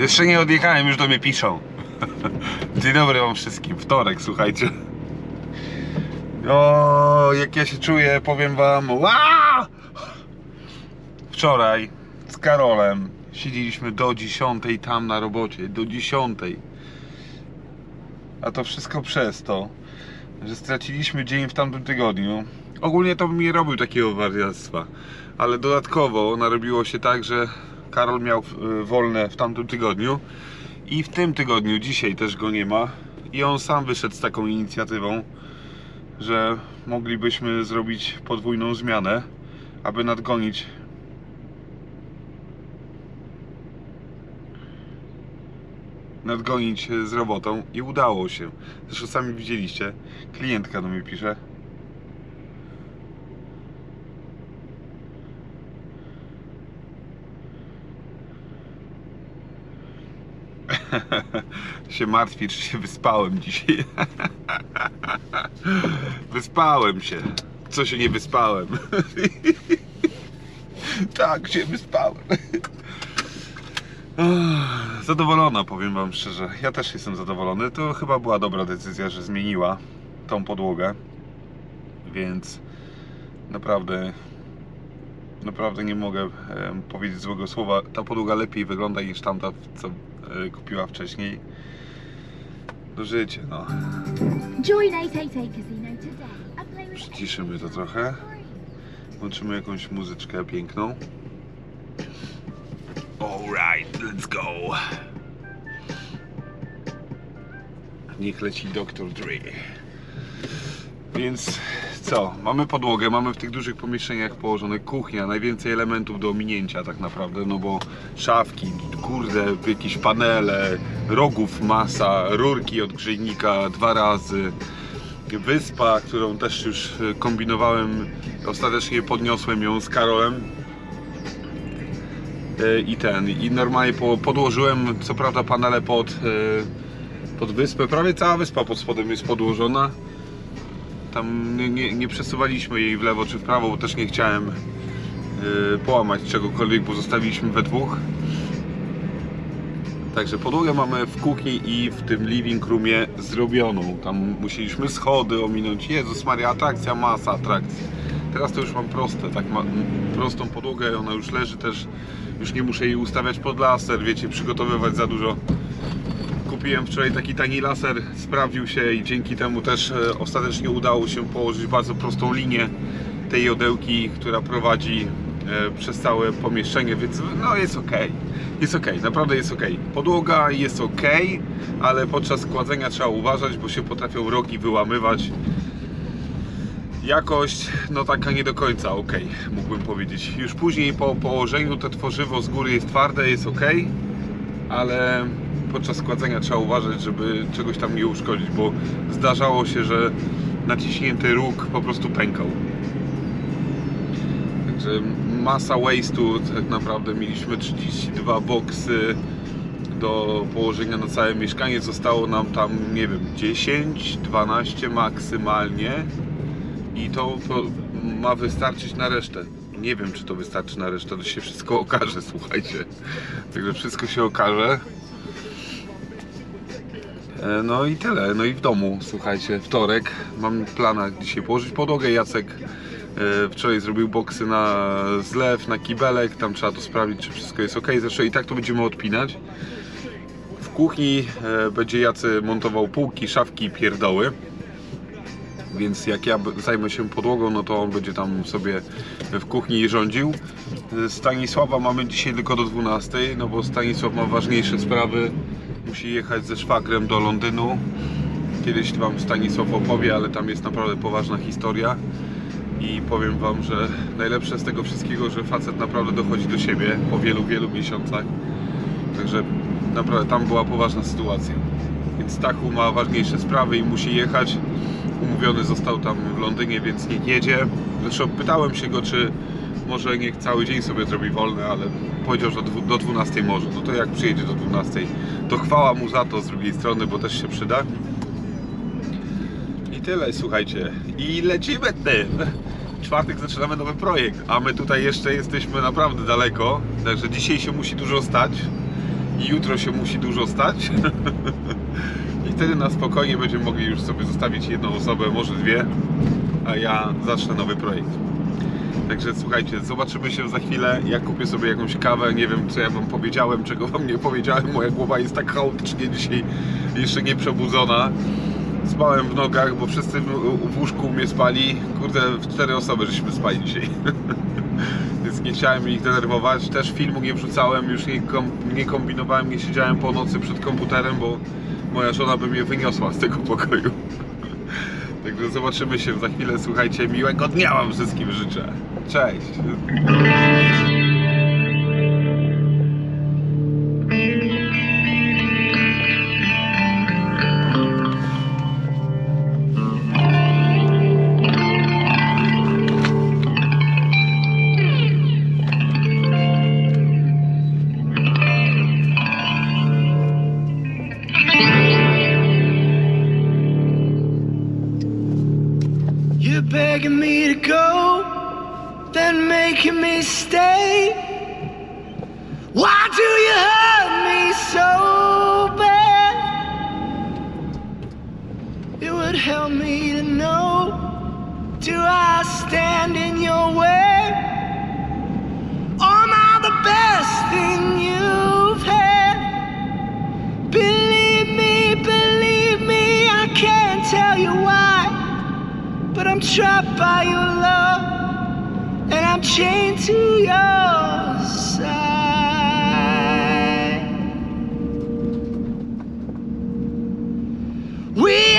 Jeszcze nie odjechałem, już do mnie piszą. Dzień dobry wam wszystkim. Wtorek, słuchajcie. O, jak ja się czuję, powiem wam. Wczoraj z Karolem siedzieliśmy do 10 tam na robocie. Do 10. A to wszystko przez to, że straciliśmy dzień w tamtym tygodniu. Ogólnie to bym nie robił takiego wariactwa, ale dodatkowo narobiło się tak, że Karol miał y, wolne w tamtym tygodniu i w tym tygodniu, dzisiaj też go nie ma i on sam wyszedł z taką inicjatywą, że moglibyśmy zrobić podwójną zmianę, aby nadgonić nadgonić się z robotą i udało się. Zresztą sami widzieliście, klientka do mnie pisze. się martwi, czy się wyspałem dzisiaj. wyspałem się. Co się nie wyspałem? tak, się wyspałem. Zadowolona, powiem Wam szczerze. Ja też jestem zadowolony. To chyba była dobra decyzja, że zmieniła tą podłogę. Więc naprawdę, naprawdę nie mogę em, powiedzieć złego słowa. Ta podłoga lepiej wygląda niż tamta, co e, kupiła wcześniej. Do życie, no. Join 888 Casino today and play with Przyciszymy to trochę. Włączymy jakąś muzyczkę piękną. Alright, let's go. Niech leci Dr. Dre. Więc co? Mamy podłogę, mamy w tych dużych pomieszczeniach położone kuchnia, najwięcej elementów do ominięcia tak naprawdę, no bo szafki, kurde, jakieś panele, rogów masa, rurki od grzejnika dwa razy, wyspa, którą też już kombinowałem, ostatecznie podniosłem ją z Karolem. E, i ten, i normalnie po, podłożyłem co prawda panele pod, e, pod wyspę, prawie cała wyspa pod spodem jest podłożona tam nie, nie, przesuwaliśmy jej w lewo czy w prawo, bo też nie chciałem e, połamać czegokolwiek, bo zostawiliśmy we dwóch Także podłogę mamy w kuchni i w tym living roomie zrobioną. Tam musieliśmy schody ominąć. Jezus Maria, atrakcja, masa atrakcji. Teraz to już mam proste, tak ma, prostą podłogę, ona już leży też. Już nie muszę jej ustawiać pod laser, wiecie, przygotowywać za dużo. Kupiłem wczoraj taki tani laser, sprawdził się i dzięki temu też e, ostatecznie udało się położyć bardzo prostą linię tej jodełki, która prowadzi e, przez całe pomieszczenie, więc no jest ok. Jest ok, naprawdę jest ok. Podłoga jest ok, ale podczas kładzenia trzeba uważać, bo się potrafią rogi wyłamywać. Jakość, no taka nie do końca ok, mógłbym powiedzieć. Już później po położeniu to tworzywo z góry jest twarde, jest ok, ale podczas składzenia trzeba uważać, żeby czegoś tam nie uszkodzić, bo zdarzało się, że naciśnięty róg po prostu pękał. Także masa waste'u, tak naprawdę mieliśmy 32 boksy do położenia na całe mieszkanie, zostało nam tam, nie wiem, 10, 12 maksymalnie i to ma wystarczyć na resztę. Nie wiem, czy to wystarczy na resztę, to się wszystko okaże, słuchajcie. Także wszystko się okaże. E, No i tyle. No i w domu, słuchajcie, wtorek. Mam planach dzisiaj położyć podłogę. Jacek e, wczoraj zrobił boksy na zlew, na kibelek. Tam trzeba to sprawdzić, czy wszystko jest ok. Zresztą i tak to będziemy odpinać. W kuchni e, będzie Jacy montował półki, szafki i pierdoły. Więc jak ja zajmę się podłogą, no to on będzie tam sobie w kuchni rządził. Stanisława mamy dzisiaj tylko do 12, no bo Stanisław ma ważniejsze sprawy. Musi jechać ze szwagrem do Londynu. Kiedyś Wam Stanisław opowie, ale tam jest naprawdę poważna historia. I powiem Wam, że najlepsze z tego wszystkiego, że facet naprawdę dochodzi do siebie po wielu, wielu miesiącach. Także naprawdę tam była poważna sytuacja. Więc Stachu ma ważniejsze sprawy i musi jechać. Umówiony został tam w Londynie, więc niech jedzie. Zresztą pytałem się go, czy może niech cały dzień sobie zrobi wolny, ale powiedział, że do 12 może. No to jak przyjedzie do 12, to chwała mu za to z drugiej strony, bo też się przyda. I tyle, słuchajcie. I lecimy tym. czwartek zaczynamy nowy projekt, a my tutaj jeszcze jesteśmy naprawdę daleko, także dzisiaj się musi dużo stać i jutro się musi dużo stać. Wtedy na spokojnie będziemy mogli już sobie zostawić jedną osobę, może dwie, a ja zacznę nowy projekt. Także słuchajcie, zobaczymy się za chwilę. Ja kupię sobie jakąś kawę. Nie wiem, co ja wam powiedziałem, czego wam nie powiedziałem. Moja głowa jest tak chaotycznie dzisiaj jeszcze nie przebudzona. Spałem w nogach, bo wszyscy w, łóżku mnie spali. Kurde, w cztery osoby żeśmy spali dzisiaj. Więc nie chciałem ich denerwować. Też filmu nie wrzucałem, już nie, kom, nie kombinowałem, nie siedziałem po nocy przed komputerem, bo moja żona by mnie wyniosła z tego pokoju. Także zobaczymy się za chwilę. Słuchajcie, miłego dnia Wam wszystkim życzę. Cześć! You're begging me to go, then making me stay. Why do you hurt me so bad? It would help me to know do I stand in your way? Am I the best thing you've had? Believe me, believe me, I can't tell you why. I'm trapped by your love, and I'm chained to your side. We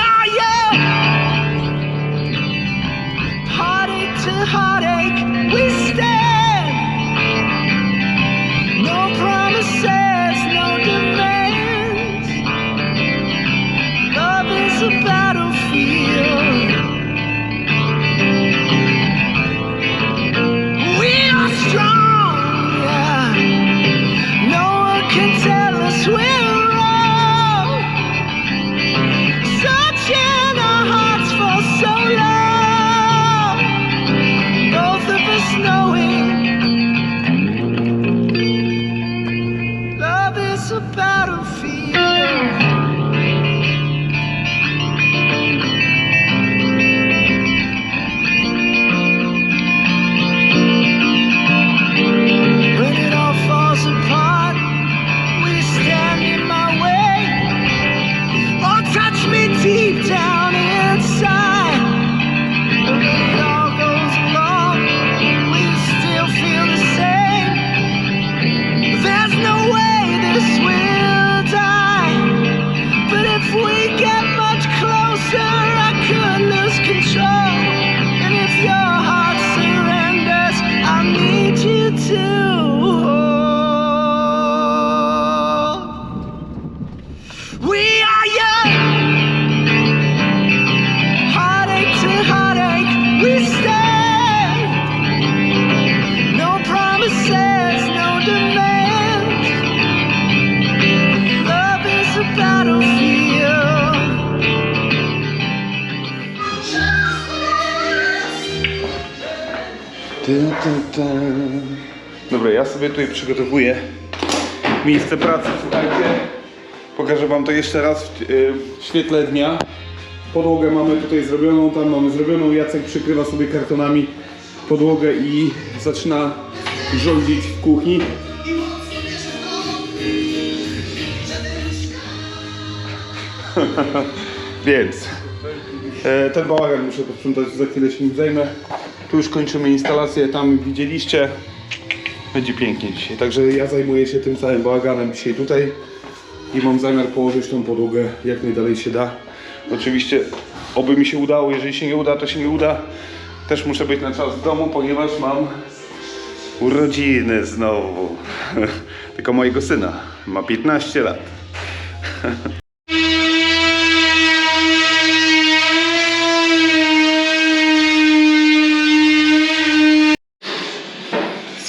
Dobra, ja sobie tutaj przygotowuję miejsce pracy, słuchajcie. Pokażę Wam to jeszcze raz w, yy, w świetle dnia. Podłogę mamy tutaj zrobioną, tam mamy zrobioną. Jacek przykrywa sobie kartonami podłogę i zaczyna rządzić w kuchni. Więc e, ten bałagan muszę posprzątać, za chwilę się nim zajmę. Tu już kończymy instalację, tam widzieliście. Będzie pięknie dzisiaj. Także ja zajmuję się tym całym bałaganem dzisiaj tutaj i mam zamiar położyć tą podłogę jak najdalej się da. Oczywiście oby mi się udało, jeżeli się nie uda, to się nie uda. Też muszę być na czas w domu, ponieważ mam urodziny znowu. Tylko mojego syna. Ma 15 lat.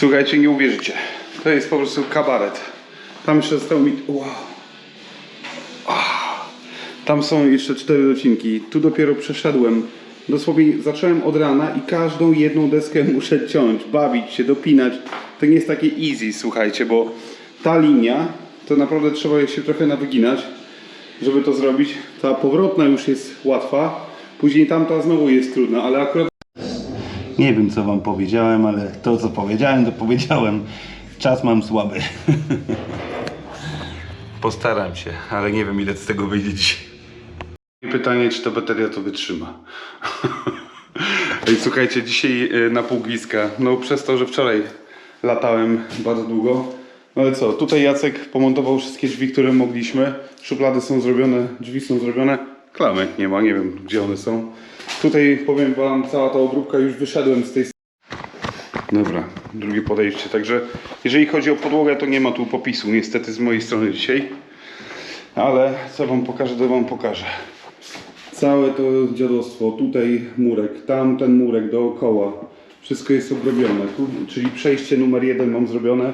Słuchajcie, nie uwierzycie. To jest po prostu kabaret. Tam jeszcze został mi... Wow. Ah. Tam są jeszcze cztery odcinki. Tu dopiero przeszedłem Dosłownie zacząłem od rana i każdą jedną deskę muszę ciąć, bawić się, dopinać. To nie jest takie easy, słuchajcie, bo ta linia to naprawdę trzeba się trochę nawyginać, żeby to zrobić. Ta powrotna już jest łatwa, później tamta znowu jest trudna, ale akurat Nie wiem co wam powiedziałem, ale to co powiedziałem, to powiedziałem. Czas mam słaby. Postaram się, ale nie wiem ile z tego wyjdzie dzisiaj. Pytanie, czy ta bateria to wytrzyma. I słuchajcie, dzisiaj e, na półgiska. No przez to, że wczoraj latałem bardzo długo. No ale co, tutaj Jacek pomontował wszystkie drzwi, które mogliśmy. Szuflady są zrobione, drzwi są zrobione. Klamek nie ma, nie wiem gdzie one są. Tutaj powiem wam, cała ta obróbka już wyszedłem z tej Dobra, drugie podejście. Także jeżeli chodzi o podłogę, to nie ma tu popisu niestety z mojej strony dzisiaj. Ale co wam pokażę, to wam pokażę. Całe to dziadostwo, tutaj murek, tam ten murek dookoła. Wszystko jest obrobione. Tu, czyli przejście numer jeden mam zrobione.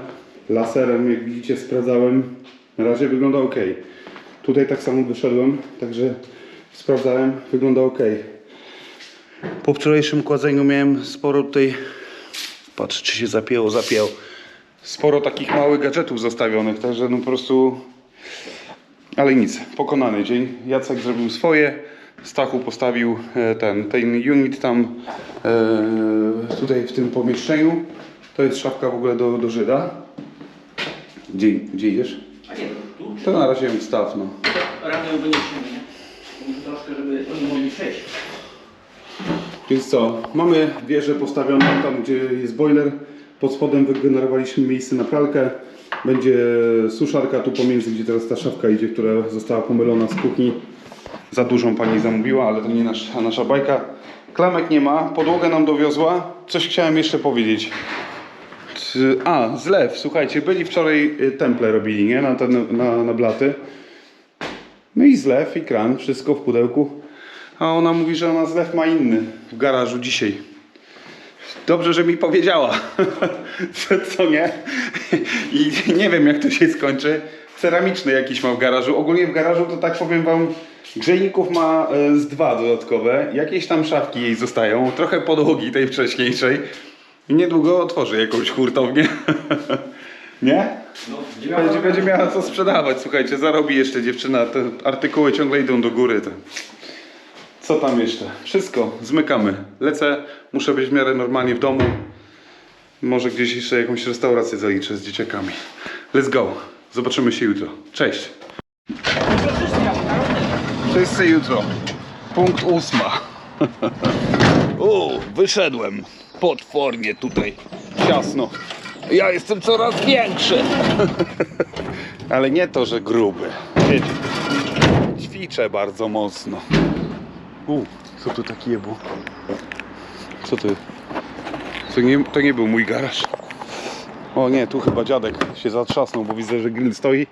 Laserem, jak widzicie, sprawdzałem. Na razie wygląda ok. Tutaj tak samo wyszedłem, także sprawdzałem, wygląda ok. Po wczorajszym kładzeniu miałem sporo tutaj Patrz, czy się zapięło, zapięło. Sporo takich małych gadżetów zostawionych, także no po prostu... Ale nic, pokonany dzień. Jacek zrobił swoje, Stachu postawił e, ten, ten unit tam e, tutaj w tym pomieszczeniu. To jest szafka w ogóle do, do Żyda. Gdzie, gdzie idziesz? A nie, tu To na razie ją wstaw, no. rano ją wyniesiemy, troszkę, żeby oni mogli przejść. Więc co, mamy wieżę postawioną tam, gdzie jest boiler. Pod spodem wygenerowaliśmy miejsce na pralkę. Będzie suszarka tu pomiędzy, gdzie teraz ta szafka idzie, która została pomylona z kuchni. Za dużą pani zamówiła, ale to nie nasza, bajka. Klamek nie ma, podłogę nam dowiozła. Coś chciałem jeszcze powiedzieć. A, zlew, słuchajcie, byli wczoraj y, temple robili, nie? Na, ten, na, na blaty. No i zlew, i kran, wszystko w pudełku. A ona mówi, że ona zlew ma inny w garażu dzisiaj. Dobrze, że mi powiedziała. Co- nie? I nie wiem, jak to się skończy. Ceramiczny jakiś ma w garażu. Ogólnie w garażu to tak powiem wam, grzejników ma e, z dwa dodatkowe. Jakieś tam szafki jej zostają. Trochę podłogi tej wcześniejszej. Niedługo otworzy jakąś hurtownię. nie? Będzie, będzie miała co sprzedawać. Słuchajcie, zarobi jeszcze dziewczyna. Te artykuły ciągle idą do góry. To. Co tam jeszcze? Wszystko, zmykamy. Lecę, muszę być w miarę normalnie w domu. Może gdzieś jeszcze jakąś restaurację zaliczę z dzieciakami. Let's go. Zobaczymy się jutro. Cześć. Wszyscy jutro. Punkt ósma. O, wyszedłem. Potwornie tutaj. Ciasno. Ja jestem coraz większy. Ale nie to, że gruby. Wiecie, ćwiczę bardzo mocno. U, co tu takiego było? Co to jest? To nie, to nie był mój garaż. O nie, tu chyba dziadek się zatrzasnął, bo widzę, że grill stoi,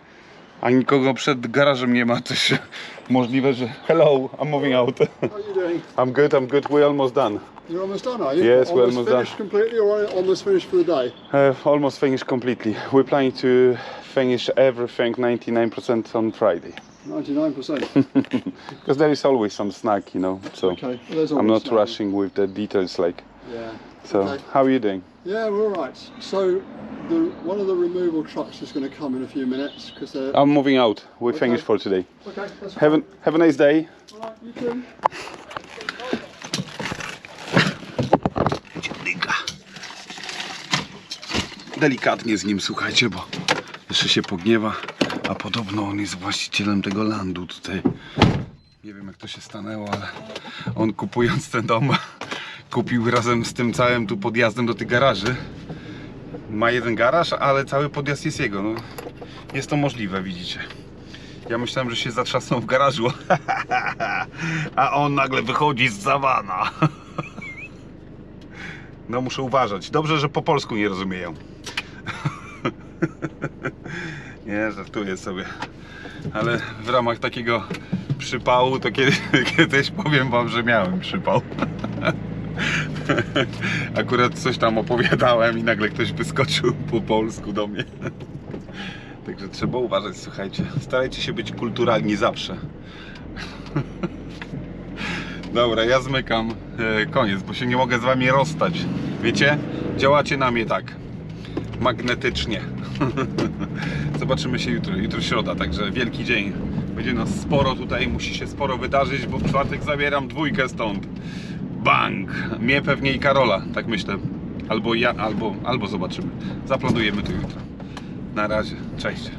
a nikogo przed garażem nie ma. Też możliwe, że... Hello, I'm moving out. How are you doing? I'm good, I'm good, we're almost done. You're almost done, are you? Yes, we're almost almost done. finished completely, or almost finished for the day? Uh, almost finished completely. We're planning to finish everything 99% on Friday. Ninety-nine percent. Because there is always some snack, you know, so Okay, well, I'm not something. rushing with the details like. Yeah. So, Okay. how are you doing? Yeah, we're all right. So, the one of the removal trucks is going to come in a few minutes because. I'm moving out. We're Okay. finished for today. okay, that's Have a, have a nice day. all right. You too. Delikatnie z nim słuchajcie, bo jeszcze się pogniewa, a podobno on jest właścicielem tego landu tutaj. Nie wiem jak to się stanęło, ale on kupując ten dom kupił razem z tym całym tu podjazdem do tych garaży. Ma jeden garaż, ale cały podjazd jest jego. No, jest to możliwe, widzicie. Ja myślałem, że się zatrzasnął w garażu, a on nagle wychodzi z zawana. No muszę uważać. Dobrze, że po polsku nie rozumieją. nie, żartuję sobie. Ale w ramach takiego przypału to kiedyś, kiedyś powiem wam, że miałem przypał. Akurat coś tam opowiadałem i nagle ktoś wyskoczył po polsku do mnie. Także trzeba uważać, słuchajcie. Starajcie się być kulturalni zawsze. Dobra, ja zmykam. E, koniec, bo się nie mogę z wami rozstać. Wiecie? Działacie na mnie tak. Magnetycznie. Zobaczymy się jutro. Jutro środa, także wielki dzień. Będzie nas sporo tutaj, musi się sporo wydarzyć, bo w czwartek zabieram dwójkę stąd. Bang! Mnie pewnie i Karola, tak myślę. Albo ja, albo, albo zobaczymy. Zaplanujemy to jutro. Na razie, cześć.